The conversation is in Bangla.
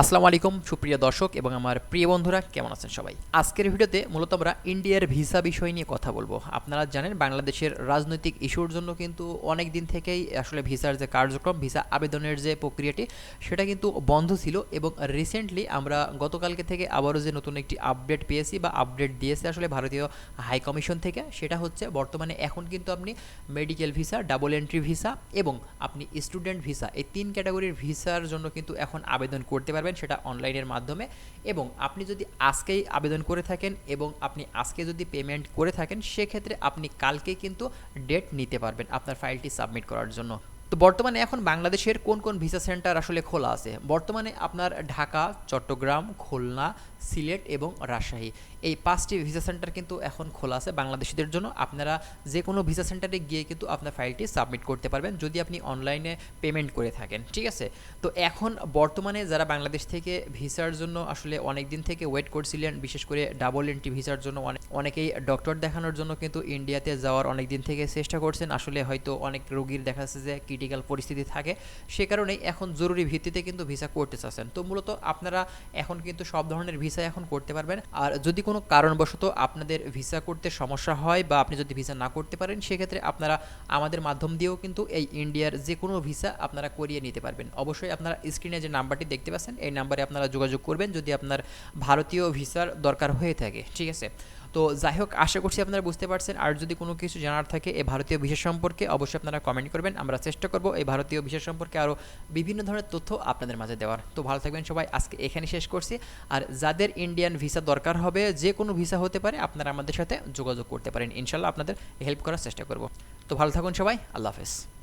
আসসালামু আলাইকুম, সুপ্রিয় দর্শক এবং আমার প্রিয় বন্ধুরা, কেমন আছেন সবাই? আজকের ভিডিওতে মূলত আমরা ইন্ডিয়ার ভিসা বিষয় নিয়ে কথা বলব। আপনারা জানেন, বাংলাদেশের রাজনৈতিক ইস্যুর জন্য কিন্তু অনেক দিন থেকেই আসলে ভিসার যে কার্যক্রম, ভিসা আবেদনের যে প্রক্রিয়াটি, সেটা কিন্তু বন্ধ ছিল এবং রিসেন্টলি আমরা গতকালকে থেকে আবারও যে নতুন একটি আপডেট পেয়েছি বা আপডেট দিয়েছে আসলে ভারতীয় হাই কমিশন থেকে, সেটা হচ্ছে বর্তমানে এখন কিন্তু আপনি medical visa double entry visa এবং আপনি স্টুডেন্ট ভিসা এই তিন ক্যাটাগরির ভিসার জন্য কিন্তু এখন আবেদন করতে পারবেন। সেটা অনলাইনের মাধ্যমে এবং আপনি যদি আজকেই আবেদন করে থাকেন এবং আপনি আজকে যদি পেমেন্ট করে থাকেন, সেক্ষেত্রে আপনি কালকে কিন্তু ডেট নিতে পারবেন আপনার ফাইলটি সাবমিট করার জন্য। তো বর্তমানে এখন বাংলাদেশের কোন কোন ভিসা সেন্টার আসলে খোলা আছে? বর্তমানে আপনার ঢাকা, চট্টগ্রাম, খুলনা সিলেট এবং রাজশাহী। এই পাঁচটি ভিসা সেন্টার কিন্তু এখন খোলা আছে বাংলাদেশিদের জন্য। আপনারা যে কোনো ভিসা সেন্টারে গিয়ে কিন্তু আপনার ফাইলটি সাবমিট করতে পারবেন যদি আপনি অনলাইনে পেমেন্ট করে থাকেন, ঠিক আছে? তো এখন বর্তমানে যারা বাংলাদেশ থেকে ভিসার জন্য আসলে অনেক দিন থেকে ওয়েট করছিলেন, বিশেষ করে ডাবল এন্ট্রি ভিসার জন্য অনেক অনেকেই ডক্টর দেখানোর জন্য কিন্তু ইন্ডিয়াতে যাওয়ার অনেক দিন থেকে চেষ্টা করছেন। আসলে হয়তো অনেক রোগীর দেখা যাচ্ছে যে ক্রিটিক্যাল পরিস্থিতি থাকে। সে কারণেই এখন জরুরি ভিত্তিতে কিন্তু ভিসা করতে চাচ্ছেন। তো মূলত আপনারা এখন কিন্তু সব ধরনের ভিসা এখন করতে পারবেন। আর যদি কোনো কারণবশত আপনাদের ভিসা করতে সমস্যা হয় বা আপনি যদি ভিসা না করতে পারেন, সেক্ষেত্রে আপনারা আমাদের মাধ্যম দিয়েও কিন্তু এই ইন্ডিয়ার যে কোনো ভিসা আপনারা করিয়ে নিতে পারবেন। অবশ্যই আপনারা স্ক্রিনে যে নাম্বারটি দেখতে পাচ্ছেন, এই নাম্বারে আপনারা যোগাযোগ করবেন যদি আপনার ভারতীয় ভিসার দরকার হয়ে থাকে। ঠিক আছে? তো যাই হোক, আশা করছি আপনারা বুঝতে পারছেন। আর যদি কোনো কিছু জানার থাকে এই ভারতীয় ভিসা সম্পর্কে, অবশ্যই আপনারা কমেন্ট করবেন। আমরা চেষ্টা করব এই ভারতীয় ভিসা সম্পর্কে আরও বিভিন্ন ধরনের তথ্য আপনাদের মাঝে দেওয়ার। তো ভালো থাকবেন সবাই, আজকে এখানে শেষ করছি। আর যাদের ইন্ডিয়ান ভিসা দরকার হবে, যে কোনো ভিসা হতে পারে, আপনারা আমাদের সাথে যোগাযোগ করতে পারেন। ইনশাল্লাহ আপনাদের হেল্প করার চেষ্টা করব। তো ভালো থাকুন সবাই, আল্লাহ হাফেজ।